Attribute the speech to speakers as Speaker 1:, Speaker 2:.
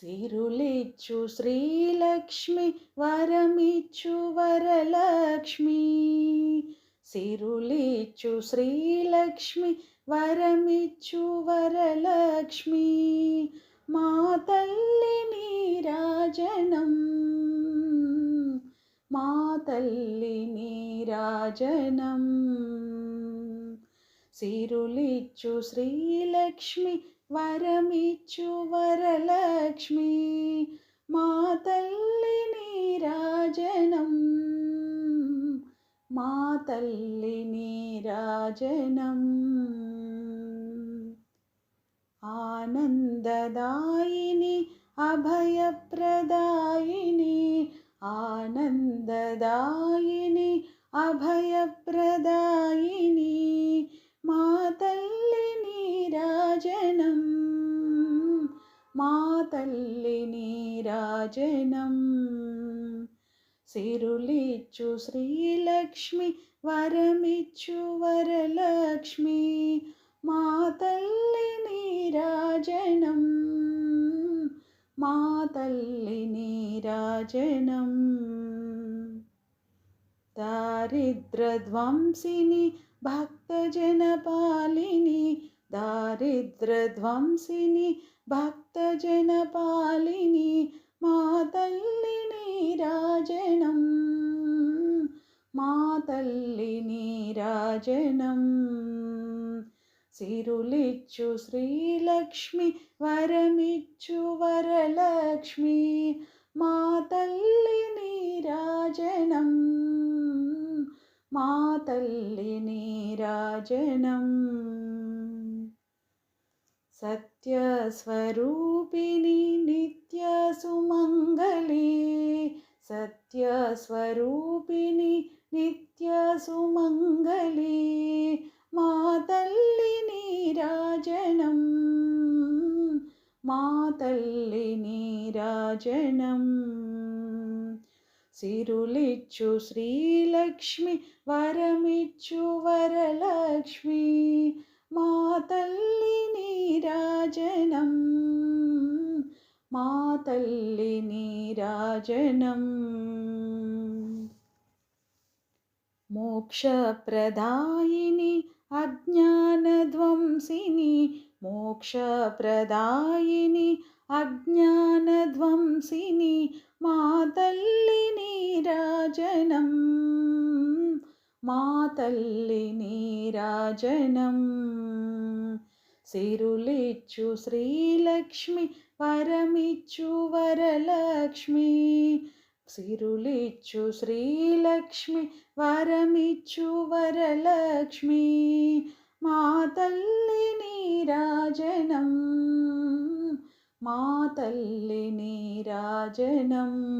Speaker 1: సిరులిచ్చు శ్రీలక్ష్మి వరమిచ్చు వరలక్ష్మి. సిరులిచ్చు శ్రీలక్ష్మి వరమిచ్చు వరలక్ష్మి. మా తల్లి నీరాజనం మా తల్లి నీరాజనం సిరులిచ్చు శ్రీలక్ష్మి వరమిచ్చు వరలక్ష్మి మా తల్లి నీరాజనం మా తల్లి నీరాజనం ఆనందదాయిని అభయప్రదాయిని ఆనందదాయిని అభయప్రదాయిని తల్లి నీరాజనం సిరులిచ్చు శ్రీలక్ష్మి వరమిచ్చు వరలక్ష్మి. మా తల్లి నీరాజనం మా తల్లి నీరాజనం దారిద్రధ్వంసిని భక్తజన పాలిని దారిద్రధ్వంసిని భక్తజనపాలిని మా తల్లి నీరాజనం మా తల్లి నీరాజనం సిరులిచ్చు శ్రీలక్ష్మి వరమిచ్చు వరలక్ష్మి మా తల్లి నీరాజనం మా తల్లి నీరాజనం సత్యస్వరూపిణి నిత్య సుమంగళి. సత్యస్వరూపిణి నిత్య సుమంగళి. మా తల్లి నీరాజనం మా తల్లి నీరాజనం సిరులిచ్చు శ్రీలక్ష్మి వరమిచ్చు వరలక్ష్మి. మా తల్లి నీరాజనం మా తల్లి నీరాజనం మోక్షప్రదాయిని అజ్ఞానధ్వంసిని మోక్షప్రదాయిని అజ్ఞానధ్వంసిని మా తల్లి నీరాజనం మా తల్లి నీరాజనం. సిరులిచ్చు శ్రీలక్ష్మి వరమిచ్చు వరలక్ష్మి. సిరులిచ్చు శ్రీలక్ష్మి వరమిచ్చు వరలక్ష్మి. మా తల్లి నీరాజనం. మా తల్లి నీరాజనం.